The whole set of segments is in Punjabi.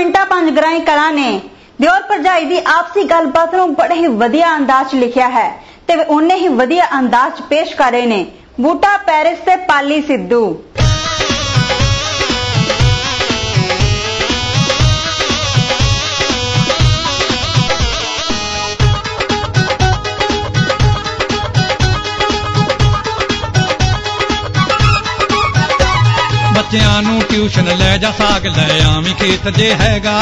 ਮਿੰਟਾਂ ਪੰਜ ਗ੍ਰਾਈ ਕਲਾ ਨੇ ਦਿਓਰ ਭਰਜਾਈ ਦੀ ਆਪਸੀ ਗੱਲਬਾਤ ਨੂੰ ਬੜੇ ਹੀ ਵਧੀਆ ਅੰਦਾਜ਼ ਲਿਖਿਆ ਹੈ ਤੇ ਉਹਨੇ ਹੀ ਵਧੀਆ ਅੰਦਾਜ਼ ਪੇਸ਼ ਕਰ ਰਹੇ ਨੇ। ਬੂਟਾ ਪੈਰਿਸ ਤੇ ਪਾਲੀ ਸਿੱਧੂ। ਬੱਚਿਆਂ ਨੂੰ ਟਿਊਸ਼ਨ ਲੈ ਜਾ, ਸਾਗ ਲੈ ਆਵੀਂ ਖੇਤ ਜੇ ਹੈਗਾ।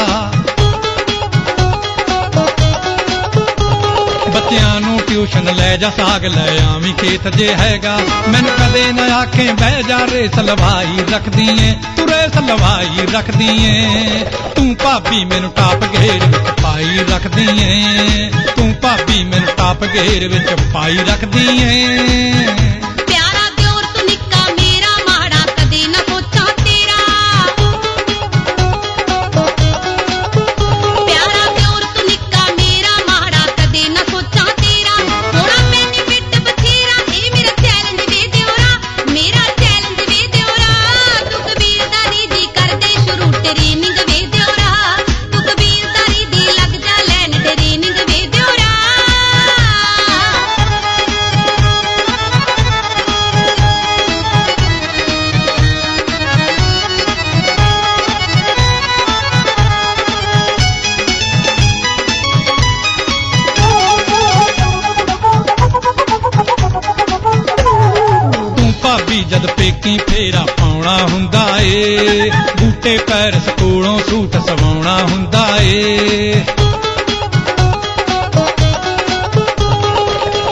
ਬੱਚਿਆਂ ਨੂੰ ਟਿਊਸ਼ਨ ਲੈ ਜਾ, ਸਾਗ ਲੈ ਆਵੀਂ ਖੇਤ ਜੇ ਹੈਗਾ। ਮੈਨੂੰ ਕਦੇ ਨਾ ਆਖੇ, ਬਹਿ ਜਾ ਰੇਸ ਲਵਾਈ ਰੱਖਦੀ ਏ ਤੂੰ ਰੇਸ ਲਵਾਈ ਰੱਖਦੀ ਏ ਤੂੰ ਭਾਬੀ ਮੈਨੂੰ ਟਾਪ ਘੇਰ ਵਿੱਚ ਪਾਈ ਰੱਖਦੀ ਏ ਤੂੰ ਭਾਬੀ ਮੈਨੂੰ ਟਾਪ ਘੇਰ ਵਿੱਚ ਪਾਈ ਰੱਖਦੀ ਏ ਜਦ ਪੇਕੀ ਫੇਰਾ ਪਾਉਣਾ ਹੁੰਦਾ ਏ। ਬੂਟੇ ਪੈਰ ਸਕੂਲੋਂ ਸੂਟ ਸਵਾਉਣਾ ਹੁੰਦਾ ਏ।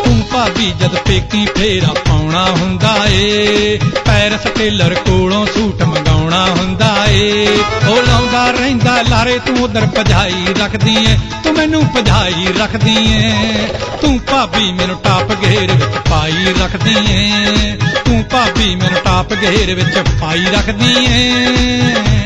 ਤੂੰ ਭਾਬੀ ਜਦ ਪੇਕੀ ਫੇਰਾ ਪਾਉਣਾ ਹੁੰਦਾ ਏ। ਪੈਰਸ ਟੇਲਰ ਕੋਲੋਂ ਸੂਟ ਮੰਗਾਉਣਾ ਹੁੰਦਾ ਏ ਉਹ ਲਾਉਂਦਾ ਰਹਿੰਦਾ, ਲਾਰੇ ਤੂੰ ਉਧਰ ਭਜਾਈ ਰੱਖਦੀ ਏ, ਤੂੰ ਮੈਨੂੰ ਭਜਾਈ ਰੱਖਦੀ ਏ। ਤੂੰ ਭਾਬੀ ਮੈਨੂੰ ਟਾਪ ਘੇਰ ਵਿੱਚ ਪਾਈ ਰੱਖਦੀ ਏ। ਤੂੰ ਭਾਬੀ ਮੈਨੂੰ ਟਾਪ ਘੇਰ ਵਿੱਚ ਪਾਈ ਰੱਖਦੀ ਏ।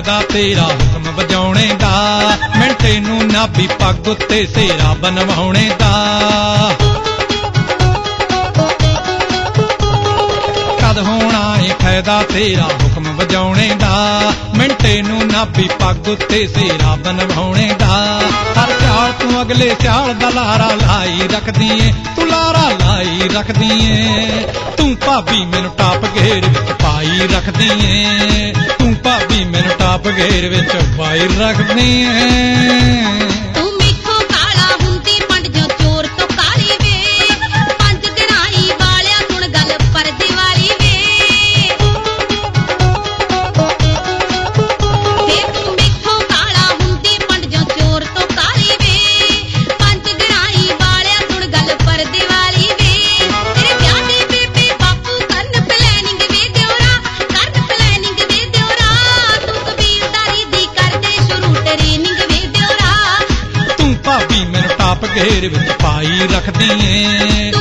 ਫਾਇਦਾ ਤੇਰਾ ਹੁਕਮ ਵਜਾਉਣੇ ਦਾ। ਮਿੰਟੇ ਨੂੰ ਨਾਭੀ ਪੱਗ ਉੱਤੇ ਸੇਰਾ ਬਣਵਾਉਣੇ ਦਾ। ਕਦ ਹੋਣਾ ਏ ਫਾਇਦਾ ਤੇਰਾ ਹੁਕਮ ਵਜਾਉਣੇ ਦਾ। ਮਿੰਟੇ ਨੂੰ ਨਾਭੀ ਪੱਗ ਉੱਤੇ ਸੇਰਾ ਬਣਵਾਉਣੇ ਦਾ। ਹਰ ਚਾਲ ਤੂੰ ਅਗਲੇ ਚਾਲ ਦਾ ਲਾਰਾ ਲਾਈ ਰੱਖਦੀ ਏ। ਤੂੰ ਲਾਰਾ ਲਾਈ ਰੱਖਦੀ ਏ। ਤੂੰ ਭਾਬੀ ਮੈਨੂੰ ਟਾਪ ਘੇਰ ਵਿੱਚ ਪਾਈ ਰੱਖਦੀ ਏ ਤੂੰ ਭਾਬੀ ਮੈਨੂੰ ਟਾਪ ਘੇਰ ਵਿੱਚ ਪਾਈ ਰੱਖਦੀ ਏ ਘੇਰ ਵਿੱਚ ਪਾਈ ਰੱਖਦੀ ਏ।